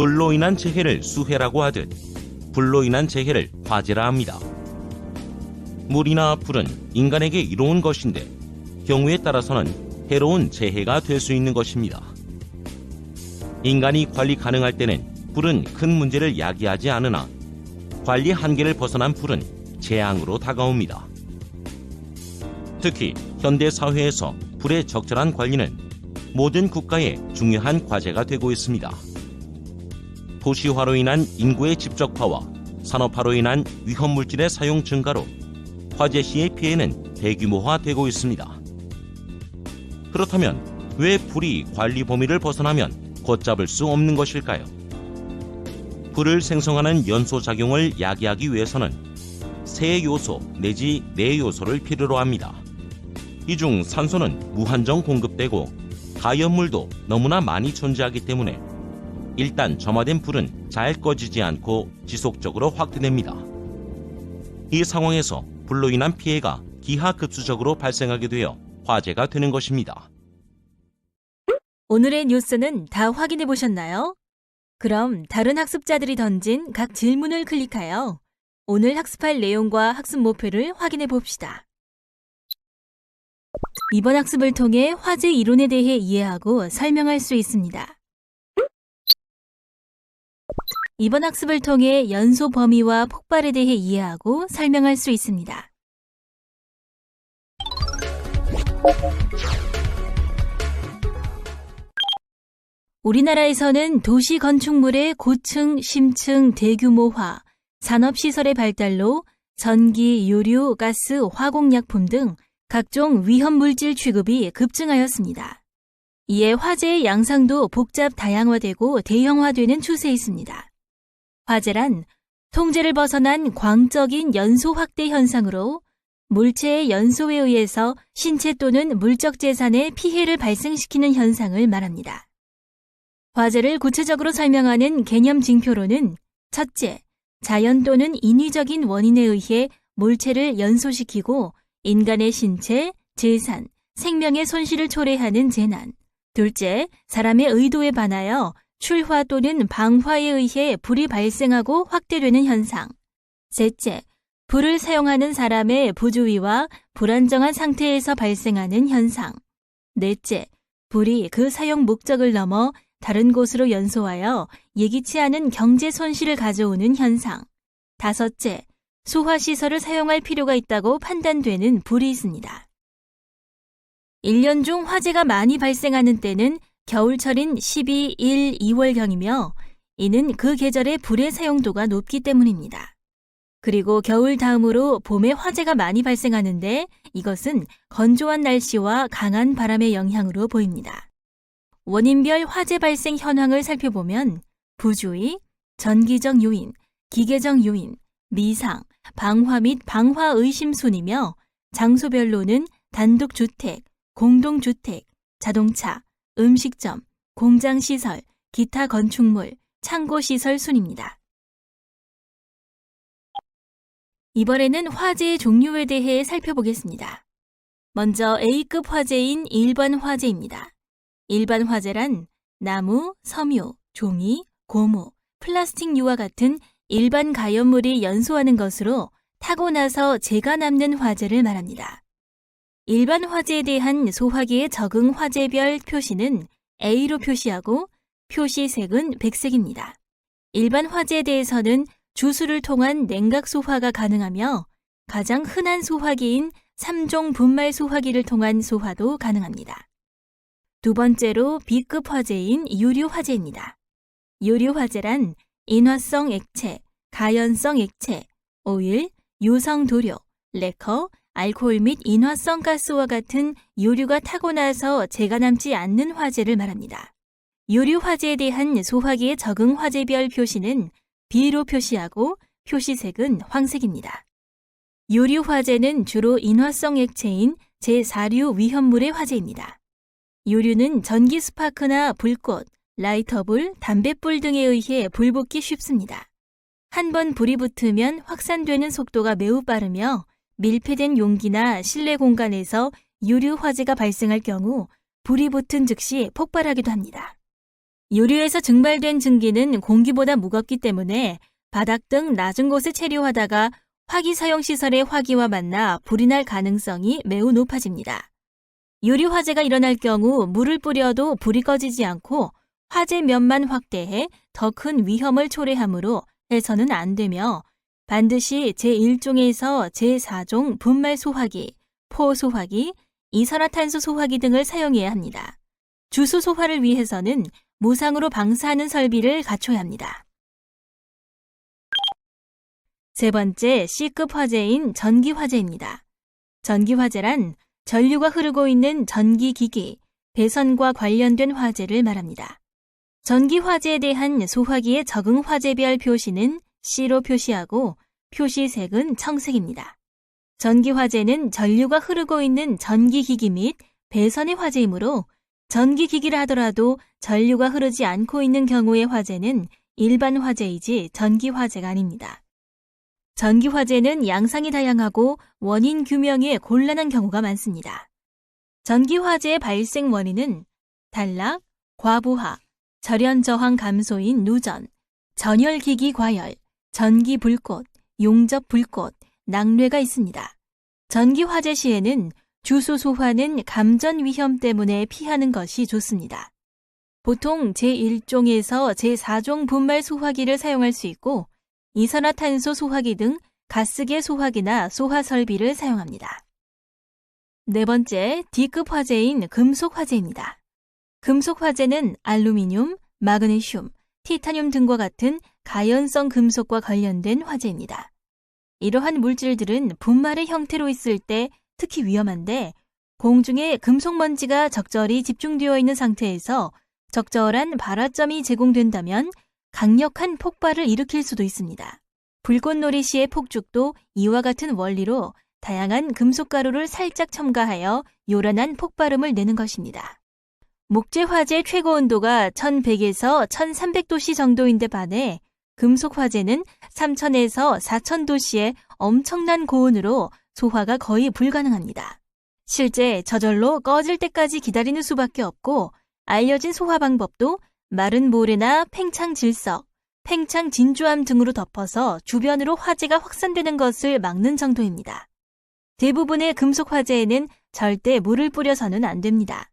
물로 인한 재해를 수해라고 하듯 불로 인한 재해를 화재라 합니다. 물이나 불은 인간에게 이로운 것인데 경우에 따라서는 해로운 재해가 될 수 있는 것입니다. 인간이 관리 가능할 때는 불은 큰 문제를 야기하지 않으나 관리 한계를 벗어난 불은 재앙으로 다가옵니다. 특히 현대 사회에서 불의 적절한 관리는 모든 국가의 중요한 과제가 되고 있습니다. 도시화로 인한 인구의 집적화와 산업화로 인한 위험 물질의 사용 증가로 화재 시의 피해는 대규모화되고 있습니다. 그렇다면 왜 불이 관리 범위를 벗어나면 걷잡을 수 없는 것일까요? 불을 생성하는 연소 작용을 야기하기 위해서는 세 요소 내지 네 요소를 필요로 합니다. 이 중 산소는 무한정 공급되고 가연물도 너무나 많이 존재하기 때문에 일단 점화된 불은 잘 꺼지지 않고 지속적으로 확대됩니다. 이 상황에서 불로 인한 피해가 기하급수적으로 발생하게 되어 화재가 되는 것입니다. 오늘의 뉴스는 다 확인해 보셨나요? 그럼 다른 학습자들이 던진 각 질문을 클릭하여 오늘 학습할 내용과 학습 목표를 확인해 봅시다. 이번 학습을 통해 화재 이론에 대해 이해하고 설명할 수 있습니다. 이번 학습을 통해 연소 범위와 폭발에 대해 이해하고 설명할 수 있습니다. 우리나라에서는 도시 건축물의 고층, 심층, 대규모화, 산업시설의 발달로 전기, 유류, 가스, 화공약품 등 각종 위험 물질 취급이 급증하였습니다. 이에 화재의 양상도 복잡 다양화되고 대형화되는 추세에 있습니다. 화재란 통제를 벗어난 광적인 연소 확대 현상으로 물체의 연소에 의해서 신체 또는 물적 재산에 피해를 발생시키는 현상을 말합니다. 화재를 구체적으로 설명하는 개념 징표로는 첫째, 자연 또는 인위적인 원인에 의해 물체를 연소시키고 인간의 신체, 재산, 생명의 손실을 초래하는 재난. 둘째, 사람의 의도에 반하여 출화 또는 방화에 의해 불이 발생하고 확대되는 현상. 셋째, 불을 사용하는 사람의 부주의와 불안정한 상태에서 발생하는 현상. 넷째, 불이 그 사용 목적을 넘어 다른 곳으로 연소하여 예기치 않은 경제 손실을 가져오는 현상. 다섯째, 소화시설을 사용할 필요가 있다고 판단되는 불이 있습니다. 1년 중 화재가 많이 발생하는 때는 겨울철인 12, 1, 2월경이며 이는 그 계절의 불의 사용도가 높기 때문입니다. 그리고 겨울 다음으로 봄에 화재가 많이 발생하는데 이것은 건조한 날씨와 강한 바람의 영향으로 보입니다. 원인별 화재 발생 현황을 살펴보면 부주의, 전기적 요인, 기계적 요인, 미상, 방화 및 방화 의심 순이며 장소별로는 단독주택, 공동주택, 자동차, 음식점, 공장시설, 기타 건축물, 창고시설 순입니다. 이번에는 화재의 종류에 대해 살펴보겠습니다. 먼저 A급 화재인 일반 화재입니다. 일반 화재란 나무, 섬유, 종이, 고무, 플라스틱 유와 같은 일반 가연물이 연소하는 것으로 타고 나서 재가 남는 화재를 말합니다. 일반 화재에 대한 소화기의 적응 화재별 표시는 A로 표시하고 표시색은 백색입니다. 일반 화재에 대해서는 주수를 통한 냉각 소화가 가능하며 가장 흔한 소화기인 3종 분말 소화기를 통한 소화도 가능합니다. 두 번째로 B급 화재인 유류 화재입니다. 유류 화재란 인화성 액체, 가연성 액체, 오일, 유성 도료, 레커, 알코올 및 인화성 가스와 같은 유류가 타고 나서 재가 남지 않는 화재를 말합니다. 유류 화재에 대한 소화기의 적응 화재별 표시는 B로 표시하고 표시색은 황색입니다. 유류 화재는 주로 인화성 액체인 제4류 위험물의 화재입니다. 유류는 전기 스파크나 불꽃, 라이터불, 담뱃불 등에 의해 불붙기 쉽습니다. 한 번 불이 붙으면 확산되는 속도가 매우 빠르며 밀폐된 용기나 실내 공간에서 유류 화재가 발생할 경우 불이 붙은 즉시 폭발하기도 합니다. 요류에서 증발된 증기는 공기보다 무겁기 때문에 바닥 등 낮은 곳에 체류하다가 화기 사용 시설의 화기와 만나 불이 날 가능성이 매우 높아집니다. 요류 화재가 일어날 경우 물을 뿌려도 불이 꺼지지 않고 화재 면만 확대해 더 큰 위험을 초래하므로 해서는 안 되며 반드시 제1종에서 제4종 분말 소화기, 포 소화기, 이산화탄소 소화기 등을 사용해야 합니다. 주수 소화를 위해서는 무상으로 방사하는 설비를 갖춰야 합니다. 세 번째 C급 화재인 전기 화재입니다. 전기 화재란 전류가 흐르고 있는 전기 기기, 배선과 관련된 화재를 말합니다. 전기 화재에 대한 소화기의 적응 화재별 표시는 C로 표시하고 표시색은 청색입니다. 전기 화재는 전류가 흐르고 있는 전기 기기 및 배선의 화재이므로 전기 기기를 하더라도 전류가 흐르지 않고 있는 경우의 화재는 일반 화재이지 전기 화재가 아닙니다. 전기 화재는 양상이 다양하고 원인 규명에 곤란한 경우가 많습니다. 전기 화재의 발생 원인은 단락, 과부하, 절연 저항 감소인 누전, 전열기기 과열, 전기 불꽃, 용접 불꽃, 낙뢰가 있습니다. 전기 화재 시에는 주소 소화는 감전 위험 때문에 피하는 것이 좋습니다. 보통 제1종에서 제4종 분말 소화기를 사용할 수 있고 이산화탄소 소화기 등 가스계 소화기나 소화 설비를 사용합니다. 네 번째, D급 화재인 금속 화재입니다. 금속 화재는 알루미늄, 마그네슘, 티타늄 등과 같은 가연성 금속과 관련된 화재입니다. 이러한 물질들은 분말의 형태로 있을 때 특히 위험한데 공중에 금속 먼지가 적절히 집중되어 있는 상태에서 적절한 발화점이 제공된다면 강력한 폭발을 일으킬 수도 있습니다. 불꽃놀이 시의 폭죽도 이와 같은 원리로 다양한 금속가루를 살짝 첨가하여 요란한 폭발음을 내는 것입니다. 목재 화재 최고 온도가 1100에서 1300도씨 정도인데 반해 금속 화재는 3000에서 4000도씨의 엄청난 고온으로 소화가 거의 불가능합니다. 실제 저절로 꺼질 때까지 기다리는 수밖에 없고 알려진 소화 방법도 마른 모래나 팽창 질석, 팽창 진주암 등으로 덮어서 주변으로 화재가 확산되는 것을 막는 정도입니다. 대부분의 금속 화재에는 절대 물을 뿌려서는 안 됩니다.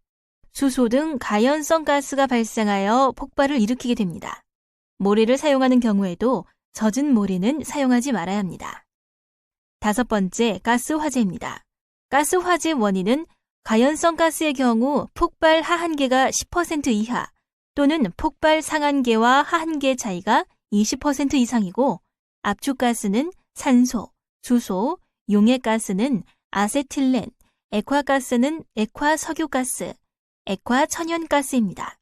수소 등 가연성 가스가 발생하여 폭발을 일으키게 됩니다. 모래를 사용하는 경우에도 젖은 모래는 사용하지 말아야 합니다. 다섯 번째, 가스 화재입니다. 가스 화재 원인은 가연성 가스의 경우 폭발 하한계가 10% 이하 또는 폭발 상한계와 하한계 차이가 20% 이상이고 압축 가스는 산소, 수소, 용해가스는 아세틸렌, 액화 가스는 액화 석유 가스, 액화 천연가스입니다.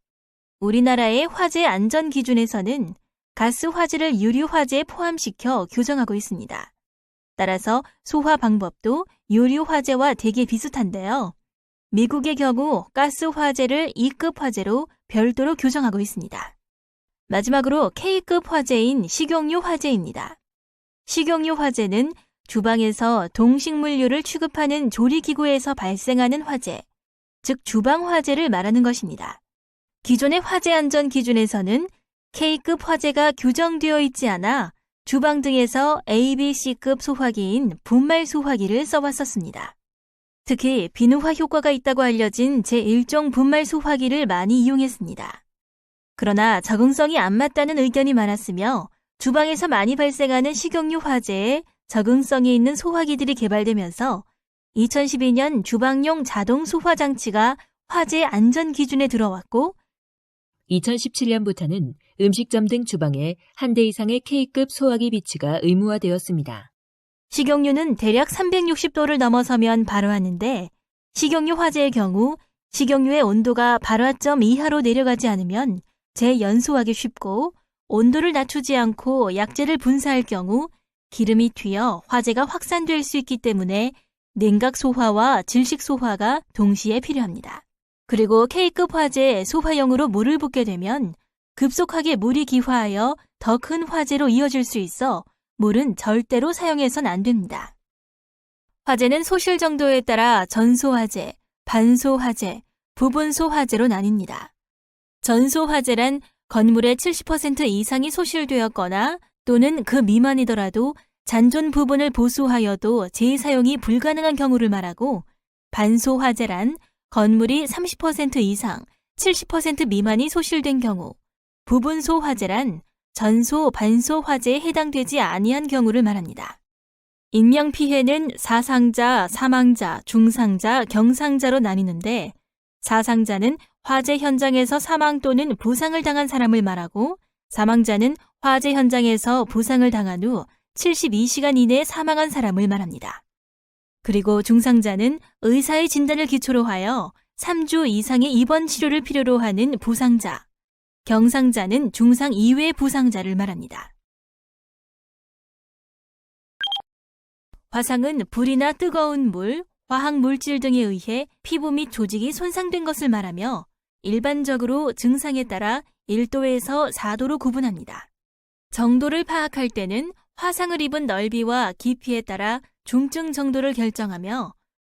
우리나라의 화재 안전 기준에서는 가스 화재를 유류 화재에 포함시켜 규정하고 있습니다. 따라서 소화 방법도 유류 화재와 되게 비슷한데요. 미국의 경우 가스 화재를 2급 화재로 별도로 규정하고 있습니다. 마지막으로 K급 화재인 식용유 화재입니다. 식용유 화재는 주방에서 동식물류를 취급하는 조리기구에서 발생하는 화재, 즉 주방 화재를 말하는 것입니다. 기존의 화재 안전 기준에서는 K급 화재가 규정되어 있지 않아 주방 등에서 A, B, C급 소화기인 분말 소화기를 써왔었습니다. 특히 비누화 효과가 있다고 알려진 제1종 분말 소화기를 많이 이용했습니다. 그러나 적응성이 안 맞다는 의견이 많았으며 주방에서 많이 발생하는 식용유 화재에 적응성이 있는 소화기들이 개발되면서 2012년 주방용 자동 소화 장치가 화재 안전 기준에 들어왔고 2017년부터는 음식점 등 주방에 한 대 이상의 K급 소화기 비치가 의무화되었습니다. 식용유는 대략 360도를 넘어서면 발화하는데 식용유 화재의 경우 식용유의 온도가 발화점 이하로 내려가지 않으면 재연소하기 쉽고 온도를 낮추지 않고 약재를 분사할 경우 기름이 튀어 화재가 확산될 수 있기 때문에 냉각 소화와 질식 소화가 동시에 필요합니다. 그리고 K급 화재 소화용으로 물을 붓게 되면 급속하게 물이 기화하여 더 큰 화재로 이어질 수 있어 물은 절대로 사용해선 안 됩니다. 화재는 소실 정도에 따라 전소화재, 반소화재, 부분소화재로 나뉩니다. 전소 화재란 건물의 70% 이상이 소실되었거나 또는 그 미만이더라도 잔존 부분을 보수하여도 재사용이 불가능한 경우를 말하고 반소 화재란 건물이 30% 이상, 70% 미만이 소실된 경우, 부분소 화재란 전소, 반소 화재에 해당되지 아니한 경우를 말합니다. 인명 피해는 사상자, 사망자, 중상자, 경상자로 나뉘는데 사상자는 화재 현장에서 사망 또는 부상을 당한 사람을 말하고 사망자는 화재 현장에서 부상을 당한 후 72시간 이내에 사망한 사람을 말합니다. 그리고 중상자는 의사의 진단을 기초로 하여 3주 이상의 입원 치료를 필요로 하는 부상자, 경상자는 중상 이외의 부상자를 말합니다. 화상은 불이나 뜨거운 물, 화학 물질 등에 의해 피부 및 조직이 손상된 것을 말하며 일반적으로 증상에 따라 1도에서 4도로 구분합니다. 정도를 파악할 때는 화상을 입은 넓이와 깊이에 따라 중증 정도를 결정하며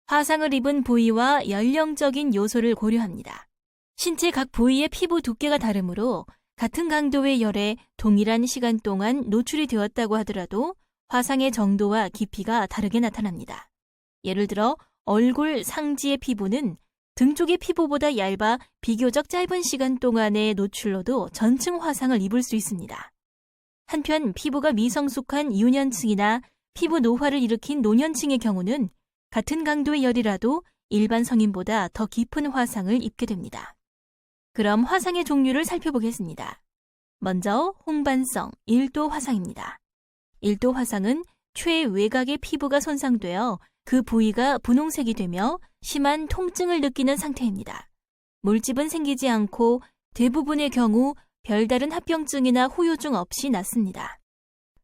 화상을 입은 부위와 연령적인 요소를 고려합니다. 신체 각 부위의 피부 두께가 다르므로 같은 강도의 열에 동일한 시간 동안 노출이 되었다고 하더라도 화상의 정도와 깊이가 다르게 나타납니다. 예를 들어 얼굴 상지의 피부는 등 쪽의 피부보다 얇아 비교적 짧은 시간 동안의 노출로도 전층 화상을 입을 수 있습니다. 한편 피부가 미성숙한 유년층이나 피부 노화를 일으킨 노년층의 경우는 같은 강도의 열이라도 일반 성인보다 더 깊은 화상을 입게 됩니다. 그럼 화상의 종류를 살펴보겠습니다. 먼저 홍반성 1도 화상입니다. 1도 화상은 최외곽의 피부가 손상되어 그 부위가 분홍색이 되며 심한 통증을 느끼는 상태입니다. 물집은 생기지 않고 대부분의 경우 별다른 합병증이나 후유증 없이 낫습니다.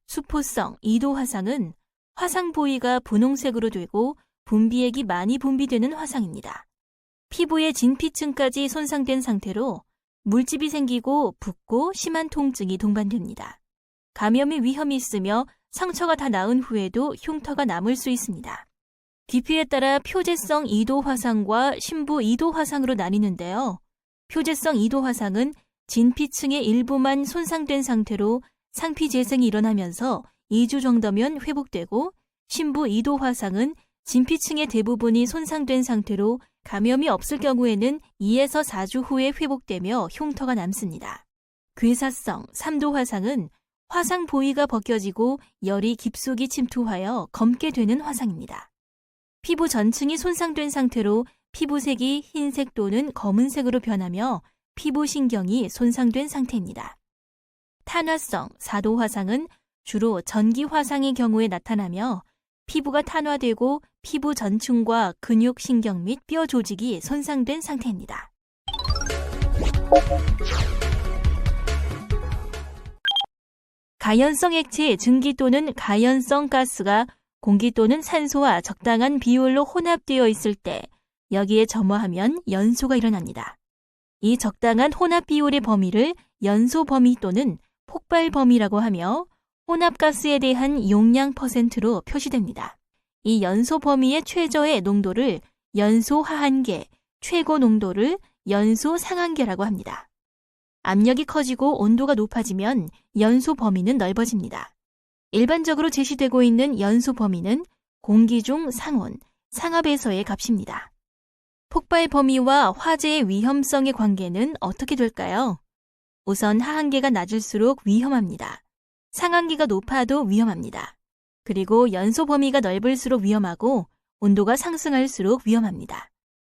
수포성 2도 화상은 화상 부위가 분홍색으로 되고 분비액이 많이 분비되는 화상입니다. 피부의 진피층까지 손상된 상태로 물집이 생기고 붓고 심한 통증이 동반됩니다. 감염의 위험이 있으며 상처가 다 나은 후에도 흉터가 남을 수 있습니다. 깊이에 따라 표재성 2도 화상과 심부 2도 화상으로 나뉘는데요. 표재성 2도 화상은 진피층의 일부만 손상된 상태로 상피 재생이 일어나면서 2주 정도면 회복되고 심부 2도 화상은 진피층의 대부분이 손상된 상태로 감염이 없을 경우에는 2에서 4주 후에 회복되며 흉터가 남습니다. 괴사성 3도 화상은 화상 부위가 벗겨지고 열이 깊숙이 침투하여 검게 되는 화상입니다. 피부 전층이 손상된 상태로 피부색이 흰색 또는 검은색으로 변하며 피부 신경이 손상된 상태입니다. 탄화성 4도 화상은 주로 전기 화상의 경우에 나타나며 피부가 탄화되고 피부 전층과 근육, 신경 및 뼈 조직이 손상된 상태입니다. 가연성 액체의 증기 또는 가연성 가스가 공기 또는 산소와 적당한 비율로 혼합되어 있을 때 여기에 점화하면 연소가 일어납니다. 이 적당한 혼합 비율의 범위를 연소 범위 또는 폭발 범위라고 하며 혼합가스에 대한 용량 퍼센트로 표시됩니다. 이 연소 범위의 최저의 농도를 연소 하한계, 최고 농도를 연소 상한계라고 합니다. 압력이 커지고 온도가 높아지면 연소 범위는 넓어집니다. 일반적으로 제시되고 있는 연소 범위는 공기 중 상온, 상압에서의 값입니다. 폭발 범위와 화재의 위험성의 관계는 어떻게 될까요? 우선 하한계가 낮을수록 위험합니다. 상한계가 높아도 위험합니다. 그리고 연소 범위가 넓을수록 위험하고 온도가 상승할수록 위험합니다.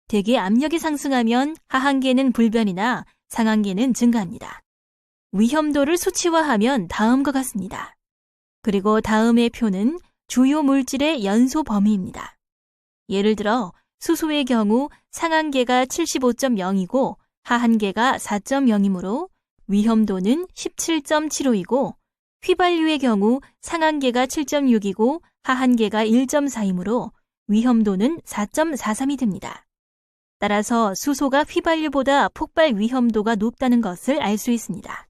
대기 압력이 상승하면 하한계는 불변이나 상한계는 증가합니다. 위험도를 수치화하면 다음과 같습니다. 그리고 다음의 표는 주요 물질의 연소 범위입니다. 예를 들어 수소의 경우 상한계가 75.0이고 하한계가 4.0이므로 위험도는 17.75이고 휘발유의 경우 상한계가 7.6이고 하한계가 1.4이므로 위험도는 4.43이 됩니다. 따라서 수소가 휘발유보다 폭발 위험도가 높다는 것을 알 수 있습니다.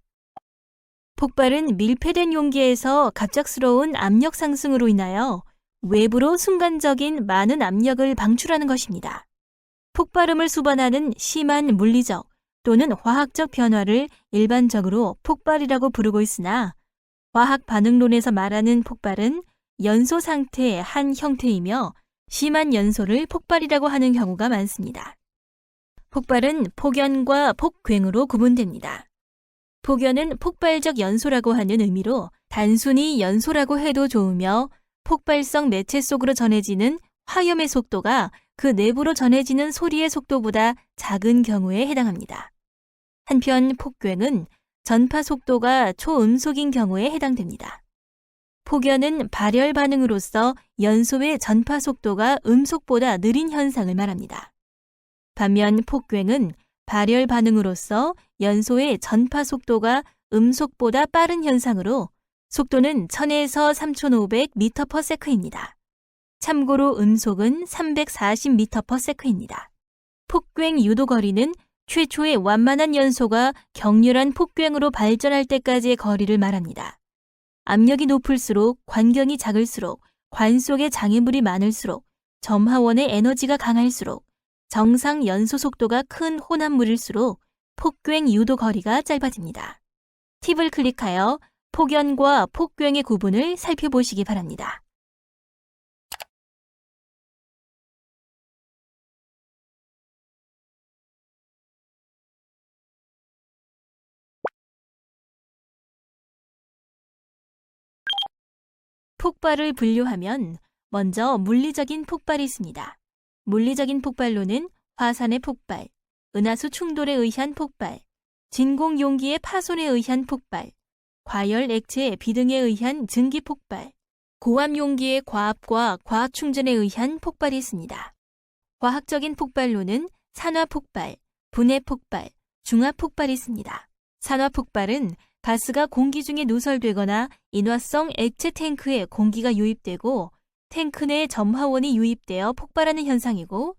폭발은 밀폐된 용기에서 갑작스러운 압력 상승으로 인하여 외부로 순간적인 많은 압력을 방출하는 것입니다. 폭발음을 수반하는 심한 물리적 또는 화학적 변화를 일반적으로 폭발이라고 부르고 있으나 화학 반응론에서 말하는 폭발은 연소 상태의 한 형태이며 심한 연소를 폭발이라고 하는 경우가 많습니다. 폭발은 폭연과 폭괭으로 구분됩니다. 폭연은 폭발적 연소라고 하는 의미로 단순히 연소라고 해도 좋으며 폭발성 매체 속으로 전해지는 화염의 속도가 그 내부로 전해지는 소리의 속도보다 작은 경우에 해당합니다. 한편 폭괭은 전파 속도가 초음속인 경우에 해당됩니다. 폭연은 발열 반응으로서 연소의 전파 속도가 음속보다 느린 현상을 말합니다. 반면 폭괭은 발열 반응으로서 연소의 전파 속도가 음속보다 빠른 현상으로 속도는 1000에서 3500m/s입니다. 참고로 음속은 340m/s입니다. 폭괭 유도 거리는 최초의 완만한 연소가 격렬한 폭괭으로 발전할 때까지의 거리를 말합니다. 압력이 높을수록 관경이 작을수록 관 속에 장애물이 많을수록 점화원의 에너지가 강할수록 정상 연소 속도가 큰 혼합물일수록 폭괭 유도 거리가 짧아집니다. 팁을 클릭하여 폭연과 폭괭의 구분을 살펴보시기 바랍니다. 폭발을 분류하면 먼저 물리적인 폭발이 있습니다. 물리적인 폭발로는 화산의 폭발, 은하수 충돌에 의한 폭발, 진공 용기의 파손에 의한 폭발, 과열 액체의 비등에 의한 증기 폭발, 고압 용기의 과압과 과압 충전에 의한 폭발이 있습니다. 과학적인 폭발로는 산화 폭발, 분해 폭발, 중화 폭발이 있습니다. 산화 폭발은 가스가 공기 중에 누설되거나 인화성 액체 탱크에 공기가 유입되고 탱크 내 점화원이 유입되어 폭발하는 현상이고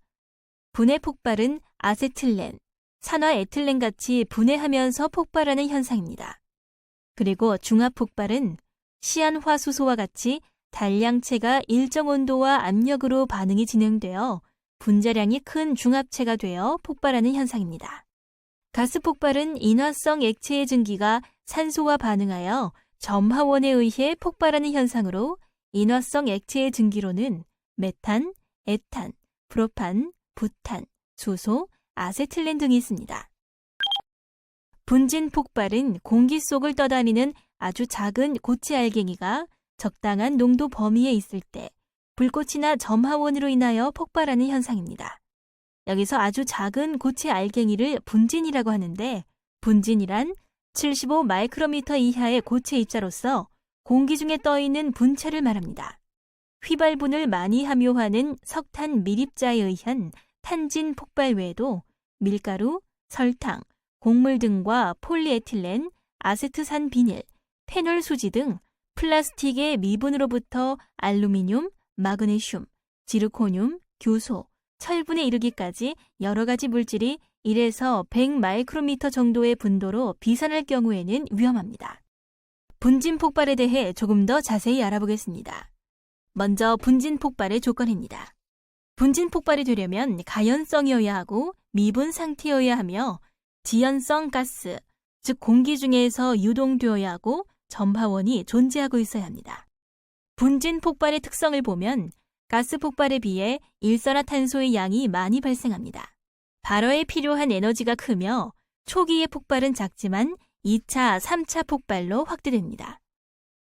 분해 폭발은 아세틸렌, 산화 에틸렌 같이 분해하면서 폭발하는 현상입니다. 그리고 중화 폭발은 시안화수소와 같이 단량체가 일정 온도와 압력으로 반응이 진행되어 분자량이 큰 중합체가 되어 폭발하는 현상입니다. 가스 폭발은 인화성 액체의 증기가 산소와 반응하여 점화원에 의해 폭발하는 현상으로 인화성 액체의 증기로는 메탄, 에탄, 프로판, 부탄, 수소, 아세틸렌 등이 있습니다. 분진 폭발은 공기 속을 떠다니는 아주 작은 고체 알갱이가 적당한 농도 범위에 있을 때 불꽃이나 점화원으로 인하여 폭발하는 현상입니다. 여기서 아주 작은 고체 알갱이를 분진이라고 하는데 분진이란 75 마이크로미터 이하의 고체 입자로서 공기 중에 떠 있는 분체를 말합니다. 휘발분을 많이 함유하는 석탄 밀입자에 의한 탄진 폭발 외에도 밀가루, 설탕, 곡물 등과 폴리에틸렌, 아세트산 비닐, 페놀 수지 등 플라스틱의 미분으로부터 알루미늄, 마그네슘, 지르코늄, 교소, 철분에 이르기까지 여러 가지 물질이 1에서 100 마이크로미터 정도의 분도로 비산할 경우에는 위험합니다. 분진 폭발에 대해 조금 더 자세히 알아보겠습니다. 먼저 분진 폭발의 조건입니다. 분진 폭발이 되려면 가연성이어야 하고 미분 상태여야 하며 지연성 가스, 즉 공기 중에서 유동되어야 하고 점화원이 존재하고 있어야 합니다. 분진 폭발의 특성을 보면 가스 폭발에 비해 일산화탄소의 양이 많이 발생합니다. 발화에 필요한 에너지가 크며 초기의 폭발은 작지만 2차, 3차 폭발로 확대됩니다.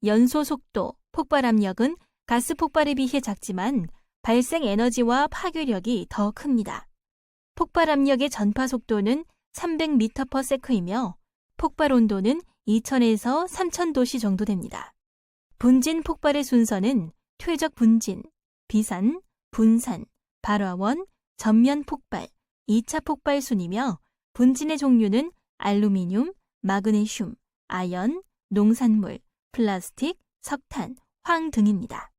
연소 속도, 폭발 압력은 가스 폭발에 비해 작지만 발생 에너지와 파괴력이 더 큽니다. 폭발 압력의 전파 속도는 300m/s이며 폭발 온도는 2000에서 3000도씨 정도 됩니다. 분진 폭발의 순서는 퇴적 분진, 비산, 분산, 발화원, 전면 폭발, 2차 폭발 순이며 분진의 종류는 알루미늄, 마그네슘, 아연, 농산물, 플라스틱, 석탄, 황 등입니다.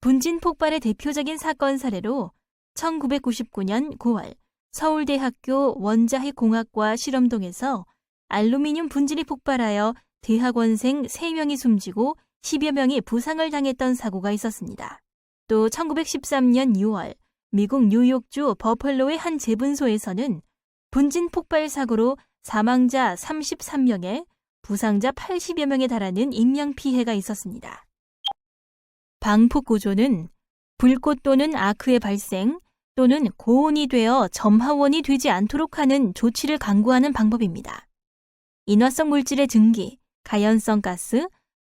분진 폭발의 대표적인 사건 사례로 1999년 9월 서울대학교 원자핵공학과 실험동에서 알루미늄 분진이 폭발하여 대학원생 3명이 숨지고 10여 명이 부상을 당했던 사고가 있었습니다. 또 1913년 6월 미국 뉴욕주 버펄로의 한 재분소에서는 분진 폭발 사고로 사망자 33명에 부상자 80여 명에 달하는 인명 피해가 있었습니다. 방폭 구조는 불꽃 또는 아크의 발생 또는 고온이 되어 점화원이 되지 않도록 하는 조치를 강구하는 방법입니다. 인화성 물질의 증기, 가연성 가스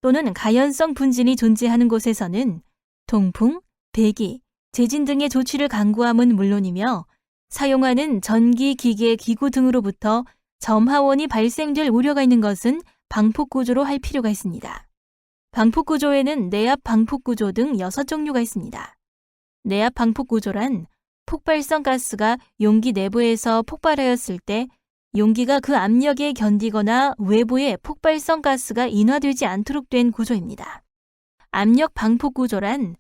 또는 가연성 분진이 존재하는 곳에서는 통풍, 배기, 재진 등의 조치를 강구함은 물론이며 사용하는 전기, 기계, 기구 등으로부터 점화원이 발생될 우려가 있는 것은 방폭 구조로 할 필요가 있습니다. 방폭 구조에는 내압 방폭 구조 등 6종류가 있습니다. 내압 방폭 구조란 폭발성 가스가 용기 내부에서 폭발하였을 때 용기가 그 압력에 견디거나 외부에 폭발성 가스가 인화되지 않도록 된 구조입니다. 압력 방폭 구조란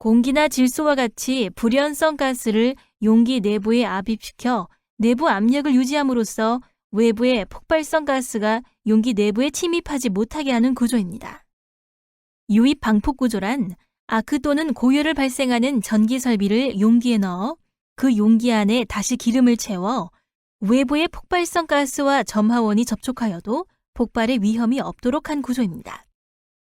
공기나 질소와 같이 불연성 가스를 용기 내부에 압입시켜 내부 압력을 유지함으로써 외부의 폭발성 가스가 용기 내부에 침입하지 못하게 하는 구조입니다. 유입 방폭 구조란 아크 또는 고열을 발생하는 전기 설비를 용기에 넣어 그 용기 안에 다시 기름을 채워 외부의 폭발성 가스와 점화원이 접촉하여도 폭발의 위험이 없도록 한 구조입니다.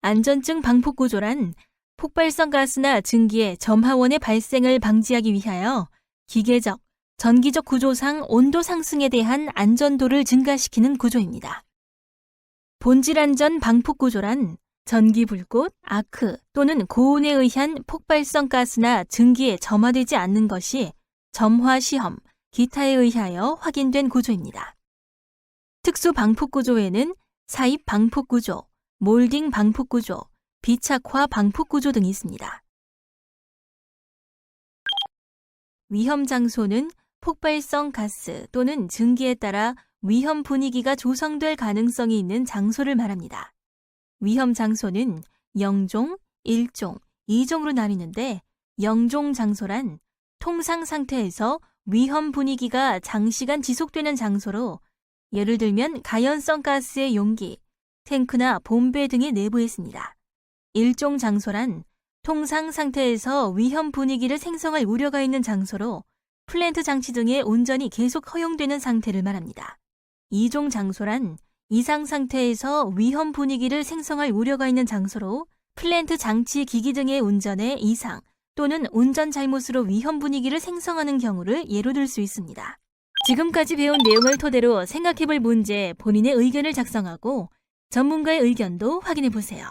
안전증 방폭 구조란 폭발성 가스나 증기의 점화원의 발생을 방지하기 위하여 기계적, 전기적 구조상 온도 상승에 대한 안전도를 증가시키는 구조입니다. 본질 안전 방폭 구조란 전기 불꽃, 아크 또는 고온에 의한 폭발성 가스나 증기에 점화되지 않는 것이 점화 시험, 기타에 의하여 확인된 구조입니다. 특수 방폭 구조에는 사입 방폭 구조, 몰딩 방폭 구조, 비착화 방폭 구조 등이 있습니다. 위험 장소는 폭발성 가스 또는 증기에 따라 위험 분위기가 조성될 가능성이 있는 장소를 말합니다. 위험 장소는 0종, 1종, 2종으로 나뉘는데 0종 장소란 통상 상태에서 위험 분위기가 장시간 지속되는 장소로 예를 들면 가연성 가스의 용기, 탱크나 봄배 등의 내부에 있습니다. 1종 장소란 통상 상태에서 위험 분위기를 생성할 우려가 있는 장소로 플랜트 장치 등의 운전이 계속 허용되는 상태를 말합니다. 2종 장소란 이상 상태에서 위험 분위기를 생성할 우려가 있는 장소로 플랜트 장치 기기 등의 운전에 이상 또는 운전 잘못으로 위험 분위기를 생성하는 경우를 예로 들 수 있습니다. 지금까지 배운 내용을 토대로 생각해볼 문제 본인의 의견을 작성하고 전문가의 의견도 확인해 보세요.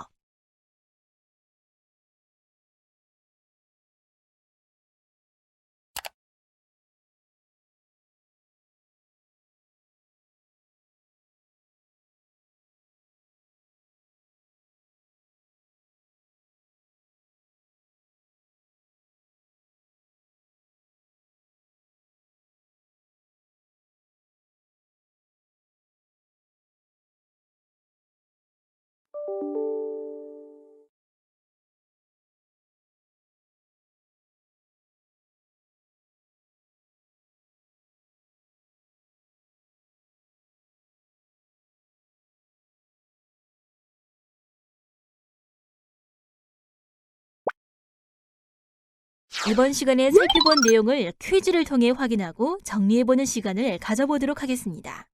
이번 시간에 살펴본 내용을 퀴즈를 통해 확인하고 정리해보는 시간을 가져보도록 하겠습니다.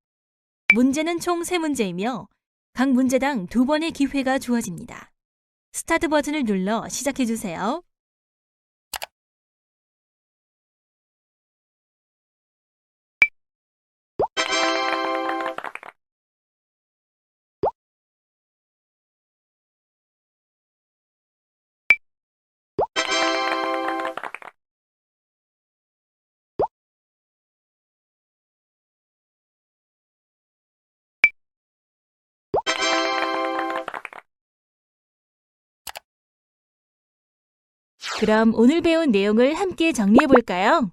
문제는 총 3문제이며 각 문제당 두 번의 기회가 주어집니다. 스타트 버튼을 눌러 시작해주세요. 그럼 오늘 배운 내용을 함께 정리해 볼까요?